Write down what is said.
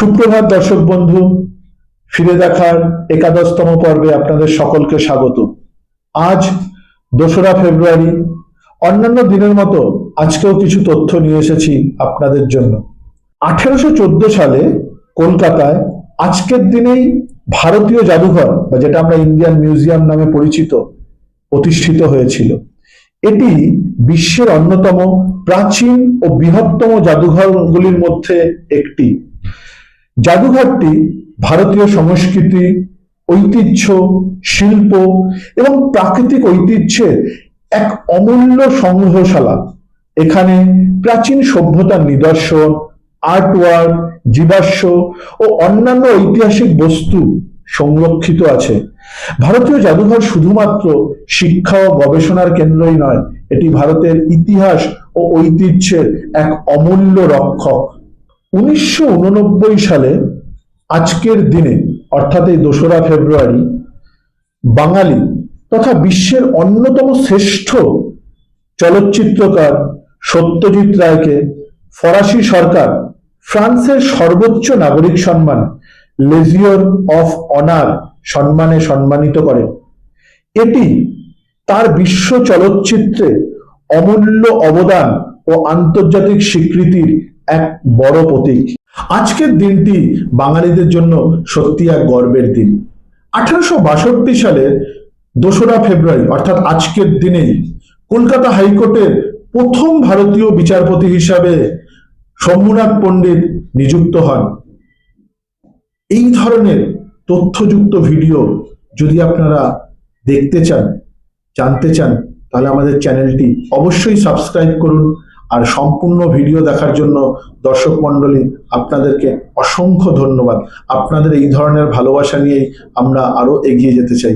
সুপ্রভাত দর্শক বন্ধু, ফিরে দেখার একাদশতম পর্বে আপনাদের সকলকে স্বাগত। আজ দোসরা ফেব্রুয়ারি, অন্যান্য দিনের মতো আজকেও কিছু তথ্য নিয়ে এসেছি আপনাদের জন্য। আঠেরোশো চোদ্দ সালে কলকাতায় আজকের দিনেই ভারতীয় জাদুঘর, বা যেটা আমরা ইন্ডিয়ান মিউজিয়াম নামে পরিচিত, প্রতিষ্ঠিত হয়েছিল। এটি বিশ্বের অন্যতম প্রাচীন ও বৃহত্তম জাদুঘরগুলির মধ্যে একটি। জাদুঘরটি ভারতীয় সংস্কৃতি, ঐতিহ্য, শিল্প এবং প্রাকৃতিক ঐতিহ্যের এক অমূল্য সংগ্রহশালা। এখানে প্রাচীন সভ্যতার নিদর্শন, আর্টওয়ার্ক, জীবাশ্ম ও অন্যান্য ঐতিহাসিক বস্তু সংরক্ষিত আছে। ভারতীয় জাদুঘর শুধুমাত্র শিক্ষা ও গবেষণার কেন্দ্রই নয়, এটি ভারতের ইতিহাস ও ঐতিহ্যের এক অমূল্য রক্ষক। উনিশশো উননব্বই সালে আজকের দিনে, অর্থাৎ এই দোসরা ফেব্রুয়ারি, বাঙালি তথা বিশ্বের অন্যতম শ্রেষ্ঠ চলচ্চিত্রকার সত্যজিৎ রায়কে ফরাসি সরকার, ফ্রান্সের সর্বোচ্চ নাগরিক সম্মান লেজিওর অফ অনার সম্মানে সম্মানিত করেন এটি তার বিশ্ব চলচ্চিত্রে অমূল্য অবদান ও আন্তর্জাতিক স্বীকৃতির এক বড় প্রতীক। আজকের দিনটি বাঙালিদের জন্য সত্যি এক গর্বের দিন। আঠারোশো বাষট্টি সালের দোসরা ফেব্রুয়ারি, অর্থাৎ আজকের দিনেই কলকাতা হাইকোর্টের প্রথম ভারতীয় বিচারপতি হিসাবে শম্ভুনাথ পণ্ডিত নিযুক্ত হন। এই ধরনের তথ্যযুক্ত ভিডিও যদি আপনারা দেখতে চান, জানতে চান, তাহলে আমাদের চ্যানেলটি অবশ্যই সাবস্ক্রাইব করুন। আর সম্পূর্ণ ভিডিও দেখার জন্য দর্শক মণ্ডলী, আপনাদেরকে অসংখ্য ধন্যবাদ। আপনাদের এই ধরনের ভালোবাসা নিয়েই আমরা আরও এগিয়ে যেতে চাই।